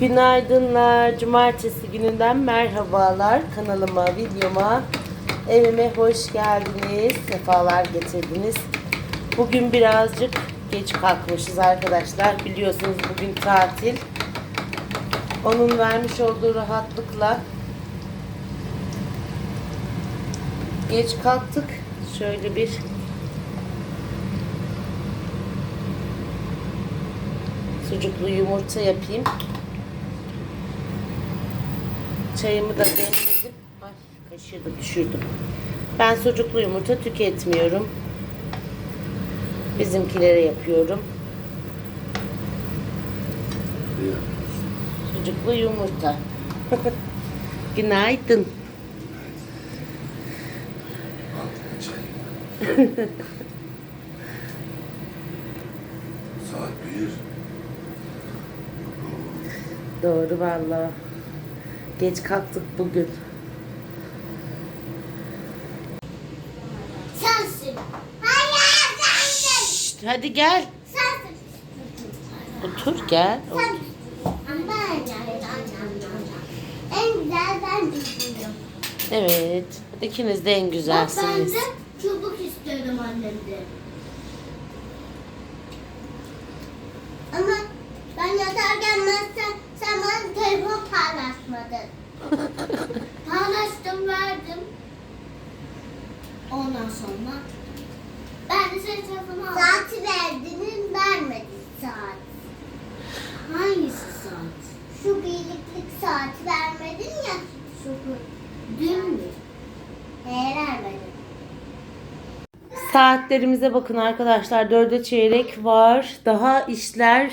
Günaydınlar. Cumartesi gününden merhabalar. Kanalıma, videoma, evime hoş geldiniz. Sefalar getirdiniz. Bugün birazcık geç kalkmışız arkadaşlar. Biliyorsunuz bugün tatil. Onun vermiş olduğu rahatlıkla geç kalktık. Şöyle bir sucuklu yumurta yapayım. Çayımı da demledim. Ay kaşığı da düşürdüm. Ben sucuklu yumurta tüketmiyorum. Bizimkilere yapıyorum. Sucuklu yumurta. Günaydın. Saat bir. Doğru vallahi. Geç kalktık bugün. Sensin. Hayır sensin. Şşt, hadi gel. Sensin. Otur gel. Otur. En güzel ben düşünüyorum. Evet. İkiniz de en Bak ben güzelsiniz. de çubuk istedim annemden. Ama ben yatarken mesela bana telefon paylaşmadın. Paylaştım verdim. Ondan sonra ben de senin telefonu aldım. Saati verdiniz vermedin saat. Hangisi saat? Şu birliklik saati vermedin ya. Şu dün mü? Eğer vermedin. Saatlerimize bakın arkadaşlar. Dörde çeyrek var. Daha işler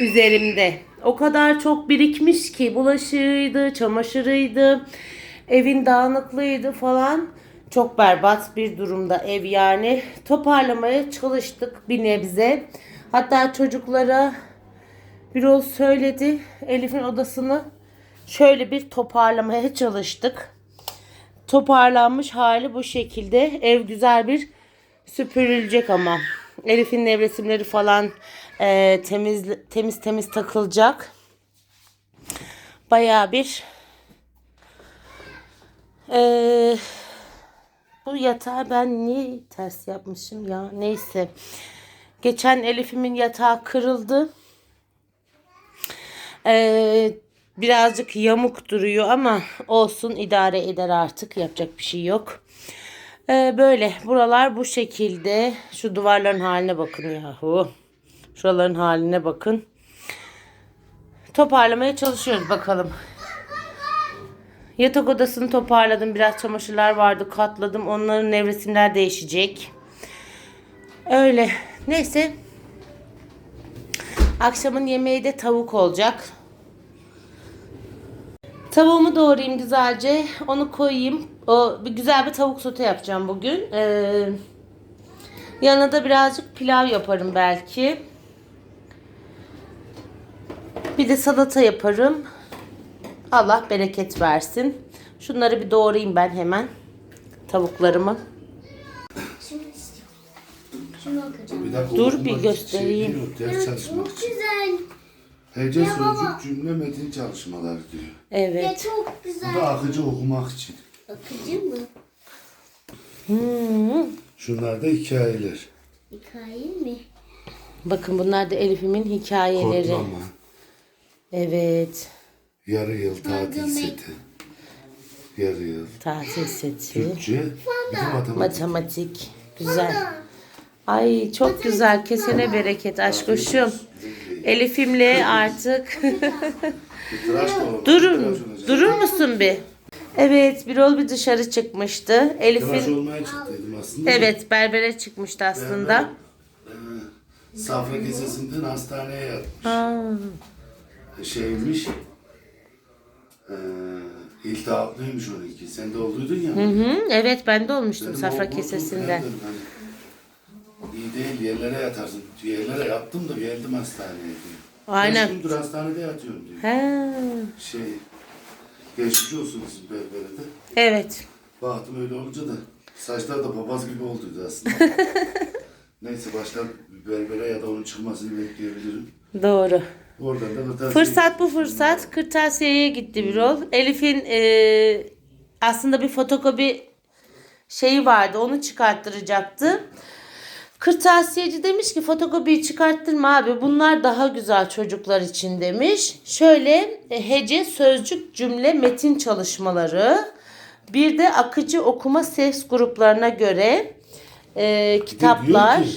üzerimde. O kadar çok birikmiş ki bulaşığıydı, çamaşırıydı, evin dağınıklığıydı falan. Çok berbat bir durumda ev yani. Toparlamaya çalıştık bir nebze. Hatta çocuklara Birol söyledi. Elif'in odasını şöyle bir toparlamaya çalıştık. Toparlanmış hali bu şekilde. Ev güzel bir süpürülecek ama. Elif'in nevresimleri falan e, temiz temiz temiz takılacak. Bayağı bir e, bu yatağı ben niye ters yapmışım ya neyse. Geçen Elif'imin yatağı kırıldı. Ee, birazcık yamuk duruyor ama olsun idare eder artık yapacak bir şey yok. Ee, böyle buralar bu şekilde. Şu duvarların haline bakın yahu. Şuraların haline bakın. Toparlamaya çalışıyoruz bakalım. Yatak odasını toparladım. Biraz çamaşırlar vardı katladım. Onların nevresimler değişecek. Öyle. Neyse. Akşamın yemeği de tavuk olacak. Tavuğumu doğrayayım güzelce. Onu koyayım. O bir güzel bir tavuk sote yapacağım bugün. Ee, yanına da birazcık pilav yaparım belki. Bir de salata yaparım. Allah bereket versin. Şunları bir doğrayayım ben hemen. Tavuklarımı. Bir dakika, Dur bir için göstereyim. Şey diyor, ders çalışmak Çok için. güzel. Hece Ya baba. sözcük cümle metin çalışmaları diyor. Ya Evet. çok Bu güzel. da akıcı okumak için. Akıcı mı? Hmm. Şunlar da hikayeler. Hikaye mi? Bakın bunlar da Elif'imin hikayeleri. Kodlama. Evet. Yarı yıl tatil seti. Yarı yıl. Tatil seti. Türkçe. Bir de matematik. Matematik. Güzel. Ay çok güzel. Kesene bereket aşkoşum. Elif'imle artık. Bir tıraş da olur. Durur, Tıraş olacak. durur musun bir? Evet, Birol bir dışarı çıkmıştı. Tıraş Elif'in olmaya çıktıydım aslında. evet berbere çıkmıştı aslında. Ee, Safra kesesinden hastaneye yatmış. Aa, Şeymiş. Ee, iltihaplıymış onunki. Sen de olduydun ya. Hı hı, evet ben de olmuştum Dedim, safra bu- hani İyi değil yerlere yatarsın. Yerlere yattım da geldim hastaneye diyor. Aynen. Beş gündür hastanede yatıyorum diyor. He, Şey, geçmiş olsun sizin berberede. evet. Baktım öyle olunca da saçlar da papaz gibi olduydu aslında. Neyse başka bir berbere ya da onun çıkmasını bekleyebilirim. Doğru. Oradan da kırtasiye. Fırsat bu fırsat. Kırtasiyeye gitti Birol. Elif'in e, aslında bir fotokopi şeyi vardı. Onu çıkarttıracaktı. Kırtasiyeci demiş ki fotokopiyi çıkarttırma abi. Bunlar daha güzel çocuklar için demiş. Şöyle e, hece, sözcük, cümle, metin çalışmaları. Bir de akıcı okuma ses gruplarına göre e, Bir kitaplar ki,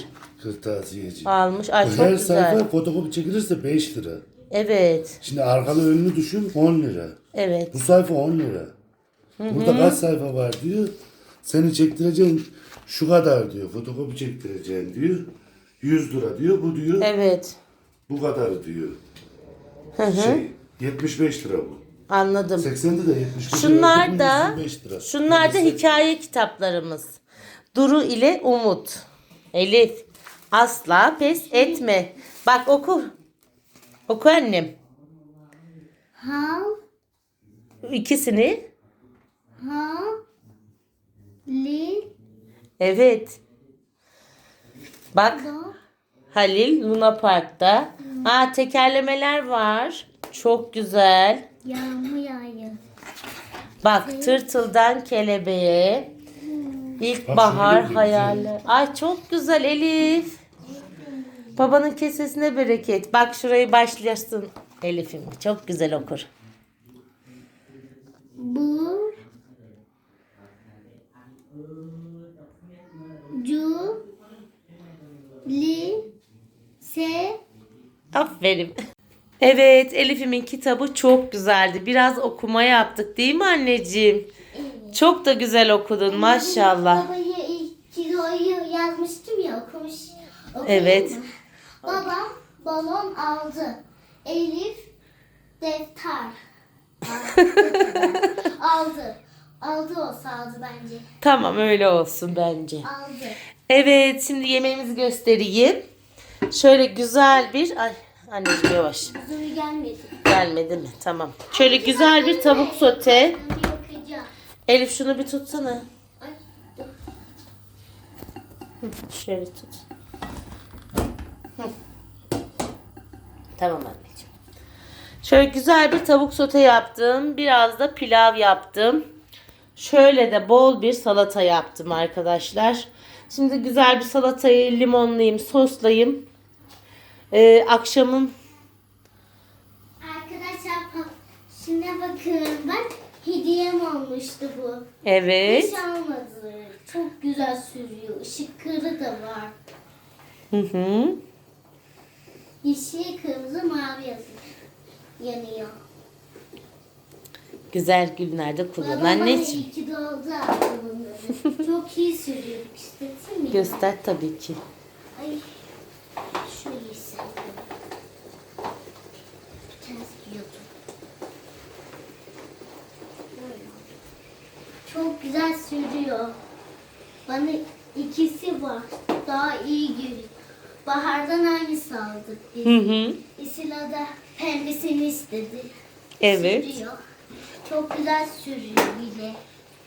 Kırtasiyeci. almış. Ay çok Her güzel. sayfa fotokopi çekilirse 5 lira. Evet. Şimdi arkalı önünü düşün 10 lira. Evet. Bu sayfa 10 lira. Burada kaç sayfa var diyor. Seni çektireceğin şu kadar diyor. Fotokopi çektireceğin diyor. 100 lira diyor. Bu diyor Evet. bu kadar diyor. Hı hı. Şey 75 lira bu. Anladım. 80'de de 75 Şunlar lira. da 125 lira. şunlar da hikaye kitaplarımız. Duru ile Umut. Elif asla pes etme. Bak oku. Oku annem. How, İkisini. how, li, Evet. Bak Halil Luna Park'ta. Aa tekerlemeler var. Çok güzel. yağmur yağıyor. Bak tırtıldan kelebeğe. İlkbahar Bak şöyle bir hayaller. Ay çok güzel Elif. Babanın kesesine bereket. Bak şurayı başlasın Elif'im. Çok güzel okur. Bu, cu, li, se, Aferin. Evet Elif'imin kitabı çok güzeldi. Biraz okuma yaptık değil mi anneciğim? Çok da güzel okudun maşallah. Babayı ilk kiloyu yazmıştım ya okumuş. okuyayım Evet. mı? Babam balon aldı. Elif defter. aldı. Aldı olsa aldı bence. Tamam öyle olsun bence. Aldı. Evet şimdi yemeğimizi göstereyim. Şöyle güzel bir... Ay anneciğim yavaş. Zuri gelmedi. Gelmedi mi? Tamam. Şöyle güzel bir tavuk sote. Elif şunu bir tutsana. Ay. Şöyle tut. Tamam anneciğim. Şöyle güzel bir tavuk sote yaptım. Biraz da pilav yaptım. Şöyle de bol bir salata yaptım arkadaşlar. Şimdi güzel bir salatayı limonlayayım, soslayayım. Ee, akşamın Arkadaşlar şimdi bakın bak hediyem olmuştu bu. evet. Hiç almadı. Çok güzel sürüyor. Işık kırı da var. Hı hı. Yeşil, kırmızı, mavi yazıyor. Yanıyor. Güzel günlerde kullan Baba bana anneciğim. iyi ki aldı bunları. Çok iyi sürüyorduk istedim mi? Göster tabii ki. Ay. Şu iyi sen. Bir tanesi giyiyordum. Böyle. Çok güzel sürüyor. Bana ikisi var. Daha iyi görüyor. Bahardan aynısı aldık biz. Hı hı. İsila da pembesini istedi. Evet. Sürüyor. Çok güzel sürüyor bile.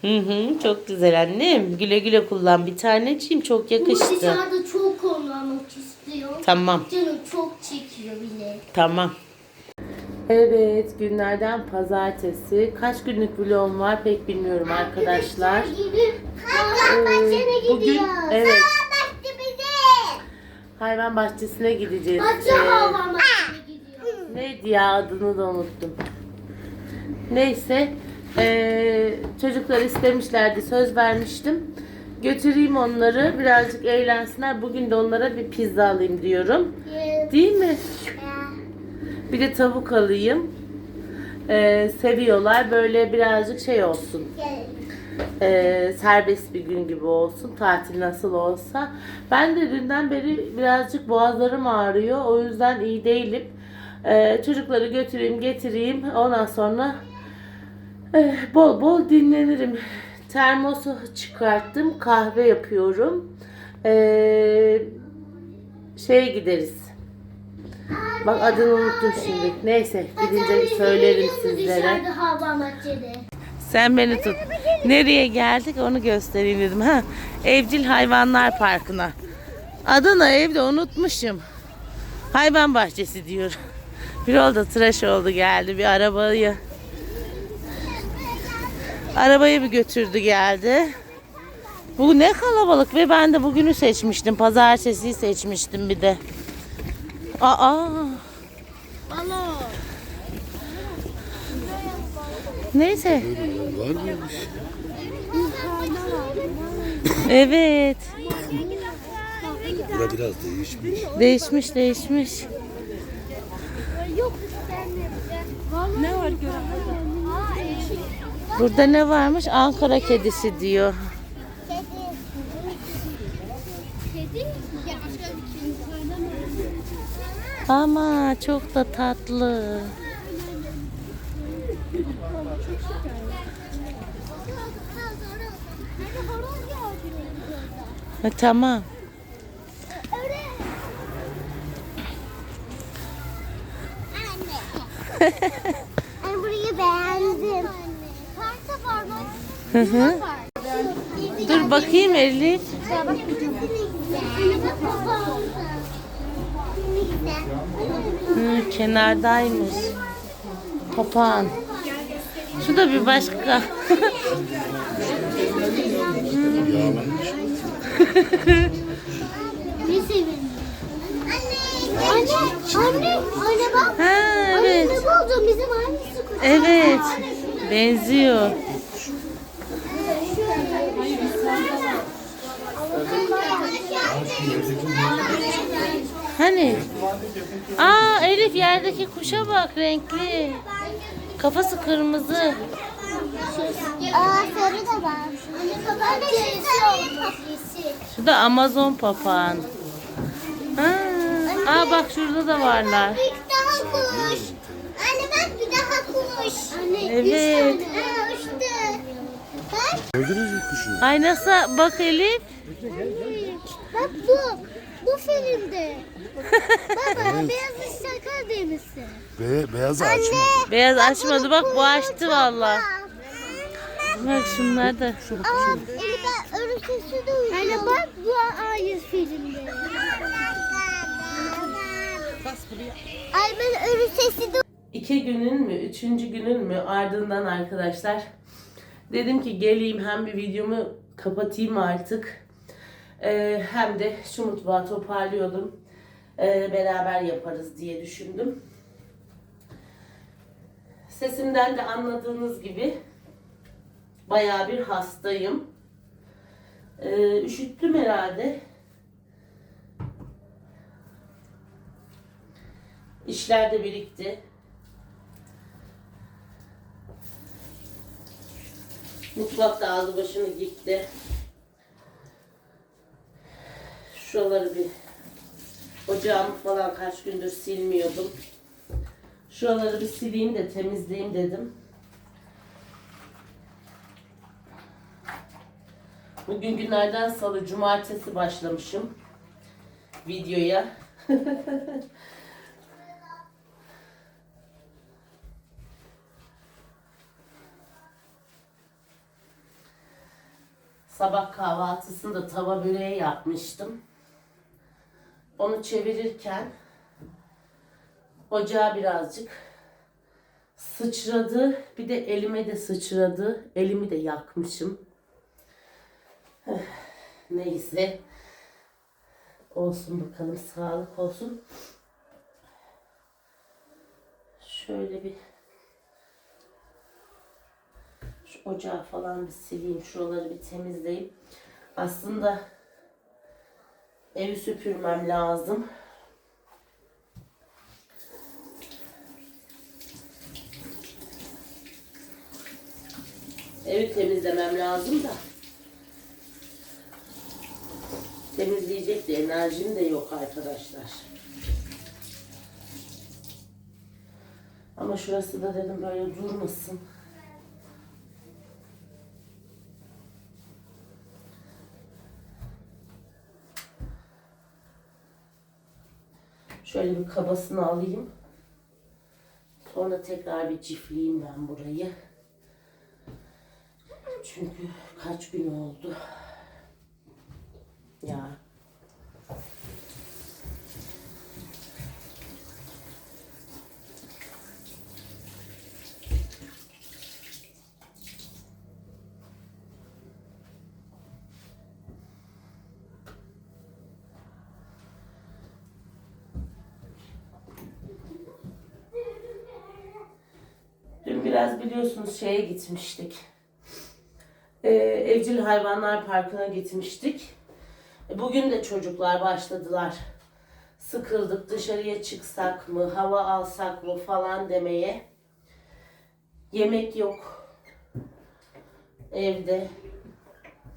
Hı hı. Çok güzel annem. Güle güle kullan bir taneciğim. Çok yakıştı. dışarıda çok kullanmak istiyor. Tamam. Canım çok çekiyor bile. Tamam. Evet günlerden pazartesi. Kaç günlük vlogum var pek bilmiyorum arkadaşlar. Gibi. Bahçene bugün- evet. Hayvan bahçesine gideceğiz. Bahçe Ee, hayvan bahçene gidiyoruz. neydi ya adını da unuttum. Neyse. ee, çocuklar istemişlerdi. Söz vermiştim. Götüreyim onları. Birazcık eğlensinler. Bugün de onlara bir pizza alayım diyorum. Değil mi? Bir de tavuk alayım. Ee, seviyorlar. Böyle birazcık şey olsun. Ee, serbest bir gün gibi olsun. Tatil nasıl olsa. Ben de dünden beri birazcık boğazlarım ağrıyor. O yüzden iyi değilim. Ee, çocukları götüreyim getireyim. Ondan sonra eh, bol bol dinlenirim. Termosu çıkarttım. Kahve yapıyorum. Ee, şeye gideriz. Bak adını unuttum şimdi. Neyse gidince söylerim sizlere. Sen beni tut. Nereye geldik onu göstereyim dedim. Ha, Evcil Hayvanlar Parkı'na. Adana evde unutmuşum. Hayvan bahçesi diyor. Bir da tıraş oldu geldi bir arabayı. Arabayı bir götürdü geldi. Bu ne kalabalık ve ben de bugünü seçmiştim. Pazartesiyi seçmiştim bir de. Aa. Neyse. Var mıymış? Evet. Bura biraz değişmiş. Değişmiş değişmiş. Yok. Ne var Burada ne varmış? Ankara kedisi diyor. Kedi. Kedi? Ya başka bir kedi söyleme. Ama çok da tatlı. Ha, tamam. Anne. Ben burayı beğendim. Parka var mı? Hı hı. Dur bakayım Elif. Hı, kenardaymış. Papağan. Şu da bir başka. Ne sevindim. Anne. Anne. Anne. Anne bak. Ha, Anne evet. ne buldun? Bizim aynısı. Evet. Benziyor. Hani? Aa Elif yerdeki kuşa bak renkli. Kafası kırmızı. Aa sarı da var. Patlisi. Şu da Amazon papağan. Ha. Aa bak şurada da varlar. Bir daha kuş. Anne bak bir daha kuş. Anne Evet. Gördünüz mü kuşu? Ay nasıl bak Elif. Bak bu. Bu filmde. Baba beyaz şaka demişsin. Be beyazı açma. Beyaz açmadı bak bu açtı valla. Bak şunlar da. Aa, Elif örümcesi de uyuyor. Anne bak bu aynı filmde. Ay ben örümcesi de İki günün mü, üçüncü günün mü ardından arkadaşlar dedim ki geleyim hem bir videomu kapatayım artık Ee, hem de şu mutfağı toparlıyordum Ee, beraber yaparız diye düşündüm. Sesimden de anladığınız gibi bayağı bir hastayım. Ee, üşüttüm herhalde. İşler de birikti. Mutfak da aldı başını gitti. Şuraları bir ocağımı falan kaç gündür silmiyordum. Şuraları bir sileyim de temizleyeyim dedim. Bugün günlerden salı cumartesi başlamışım videoya. Sabah kahvaltısında tava böreği yapmıştım. Onu çevirirken ocağa birazcık sıçradı. Bir de elime de sıçradı. Elimi de yakmışım. Neyse. Olsun bakalım. Sağlık olsun. Şöyle bir şu ocağı falan bir sileyim. Şuraları bir temizleyeyim. Aslında evi süpürmem lazım. Evi temizlemem lazım da. Temizleyecek de enerjim de yok arkadaşlar. Ama şurası da dedim böyle durmasın. Şöyle bir kabasını alayım. Sonra tekrar bir çiftleyeyim ben burayı. Çünkü kaç gün oldu. Ya. Biraz biliyorsunuz şeye gitmiştik. Ee, evcil hayvanlar parkına gitmiştik. E, Bugün de çocuklar başladılar. Sıkıldık dışarıya çıksak mı, hava alsak mı falan demeye. Yemek yok. Evde.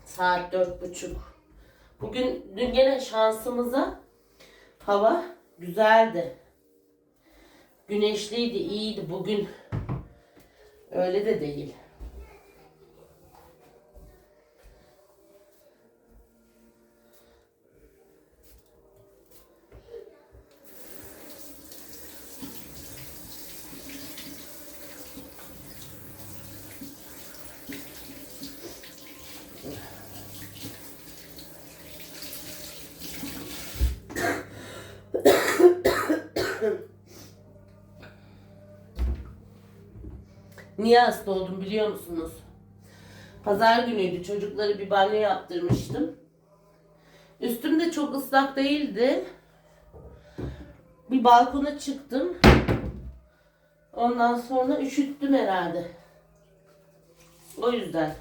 Saat dört buçuk. Bugün dün gene şansımıza hava güzeldi. Güneşliydi, iyiydi. Bugün öyle de değil. Niye hasta oldum biliyor musunuz? Pazar günüydü. Çocukları bir banyo yaptırmıştım. Üstüm de çok ıslak değildi. Bir balkona çıktım. Ondan sonra üşüttüm herhalde. O yüzden.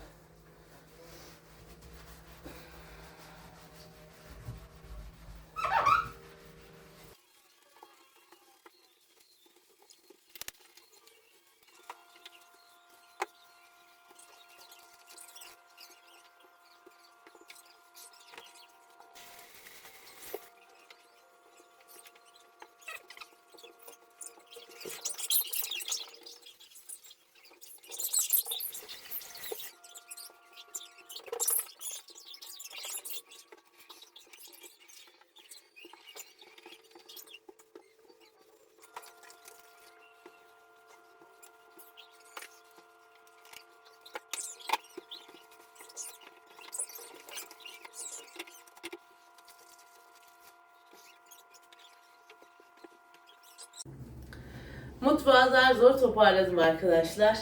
Mutfağı zar zor toparladım arkadaşlar.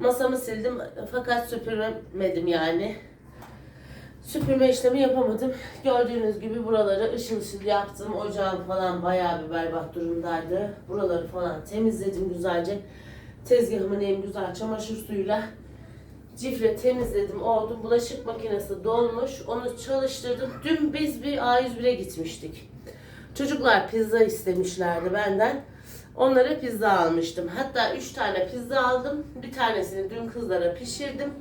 Masamı sildim fakat süpürmedim yani. Süpürme işlemi yapamadım. Gördüğünüz gibi buraları ışıl ışıl yaptım. Ocağım falan bayağı bir berbat durumdaydı. Buraları falan temizledim güzelce. Tezgahımın en güzel çamaşır suyuyla cifre temizledim oldu. Bulaşık makinesi dolmuş. Onu çalıştırdım. Dün biz bir A101'e gitmiştik. Çocuklar pizza istemişlerdi benden. Onlara pizza almıştım. Hatta 3 tane pizza aldım. Bir tanesini dün kızlara pişirdim.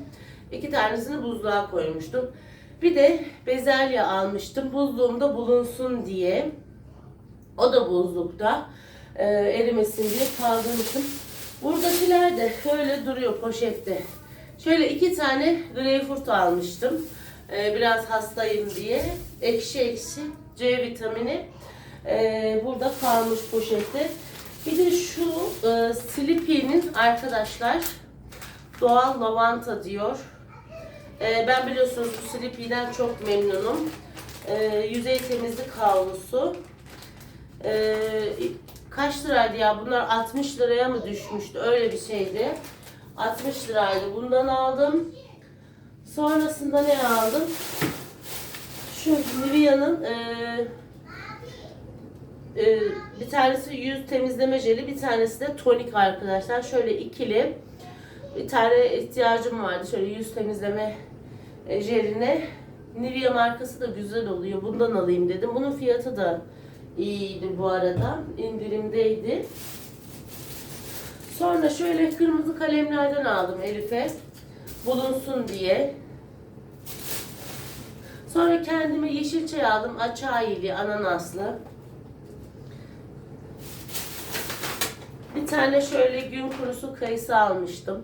İki tanesini buzluğa koymuştum. Bir de bezelye almıştım. Buzluğumda bulunsun diye. O da buzlukta. E, erimesin diye kaldırmıştım. Buradakiler de şöyle duruyor poşette. Şöyle iki tane greyfurt almıştım. E, biraz hastayım diye. Ekşi ekşi C vitamini. E, burada kalmış poşette. Bir de şu e, Sleepy'nin arkadaşlar doğal lavanta diyor. E, ben biliyorsunuz bu Sleepy'den çok memnunum. E, yüzey temizlik havlusu. E, kaç liraydı ya? Bunlar 60 liraya mı düşmüştü? Öyle bir şeydi. 60 liraydı. Bundan aldım. Sonrasında ne aldım? Şu Nivea'nın e, e, bir tanesi yüz temizleme jeli, bir tanesi de tonik arkadaşlar. Şöyle ikili bir tane ihtiyacım vardı. Şöyle yüz temizleme e, jeline. Nivea markası da güzel oluyor. Bundan alayım dedim. Bunun fiyatı da iyiydi bu arada. İndirimdeydi. Sonra şöyle kırmızı kalemlerden aldım Elif'e. Bulunsun diye. Sonra kendime yeşil çay aldım. Açayili, ananaslı. Bir tane şöyle gün kurusu kayısı almıştım.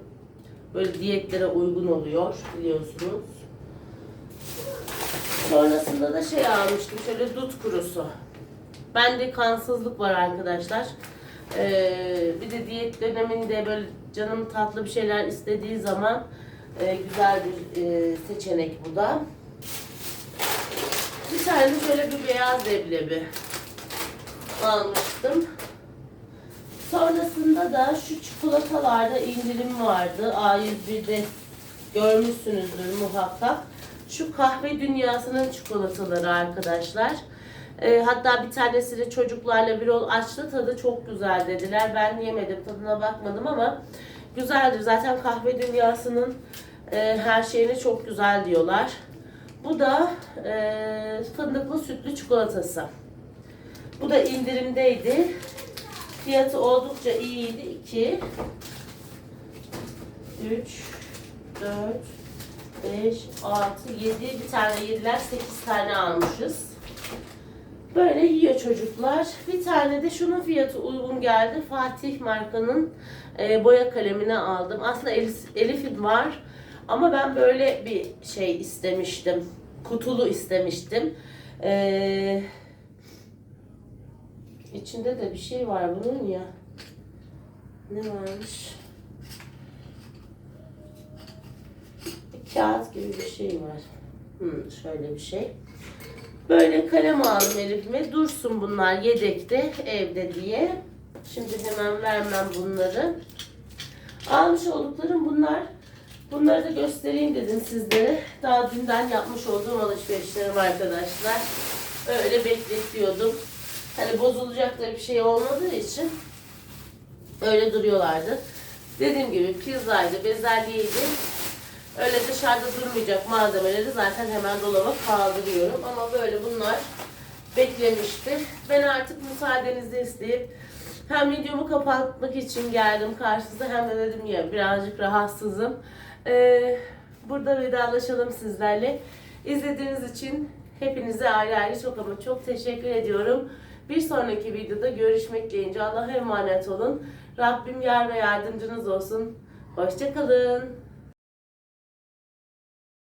Böyle diyetlere uygun oluyor biliyorsunuz. Sonrasında da şey almıştım şöyle dut kurusu. Bende kansızlık var arkadaşlar. Ee, bir de diyet döneminde böyle canım tatlı bir şeyler istediği zaman e, güzel bir e, seçenek bu da. Bir tane şöyle bir beyaz leblebi almıştım. Sonrasında da şu çikolatalarda indirim vardı. A101'de görmüşsünüzdür muhakkak. Şu kahve dünyasının çikolataları arkadaşlar. Ee, hatta bir tanesini çocuklarla bir ol açtı tadı çok güzel dediler. Ben yemedim tadına bakmadım ama güzeldir. Zaten kahve dünyasının e, her şeyine çok güzel diyorlar. Bu da e, fındıklı sütlü çikolatası. Bu da indirimdeydi. Fiyatı oldukça iyiydi. 2 3 4 5 6 7 bir tane yediler 8 tane almışız. Böyle yiyor çocuklar. Bir tane de şunun fiyatı uygun geldi. Fatih markanın e, boya kalemini aldım. Aslında Elif, Elif'in var. Ama ben böyle bir şey istemiştim. Kutulu istemiştim. Ee, içinde de bir şey var bunun ya. Ne varmış? Bir kağıt gibi bir şey var. Hmm, şöyle bir şey. Böyle kalem aldım elime. Dursun bunlar yedekte evde diye. Şimdi hemen vermem bunları. Almış olduklarım bunlar. Bunları da göstereyim dedim sizlere. Daha dünden yapmış olduğum alışverişlerim arkadaşlar. Öyle bekletiyordum. Hani bozulacak bir şey olmadığı için öyle duruyorlardı. Dediğim gibi pizzaydı, bezelyeydi. Öyle dışarıda durmayacak malzemeleri zaten hemen dolaba kaldırıyorum. Ama böyle bunlar beklemişti. Ben artık müsaadenizi isteyip hem videomu kapatmak için geldim karşınıza hem de dedim ya birazcık rahatsızım. Ee, burada vedalaşalım sizlerle. İzlediğiniz için hepinize ayrı ayrı çok ama çok teşekkür ediyorum. Bir sonraki videoda görüşmek dileğince Allah'a emanet olun. Rabbim yar ve yardımcınız olsun. Hoşçakalın.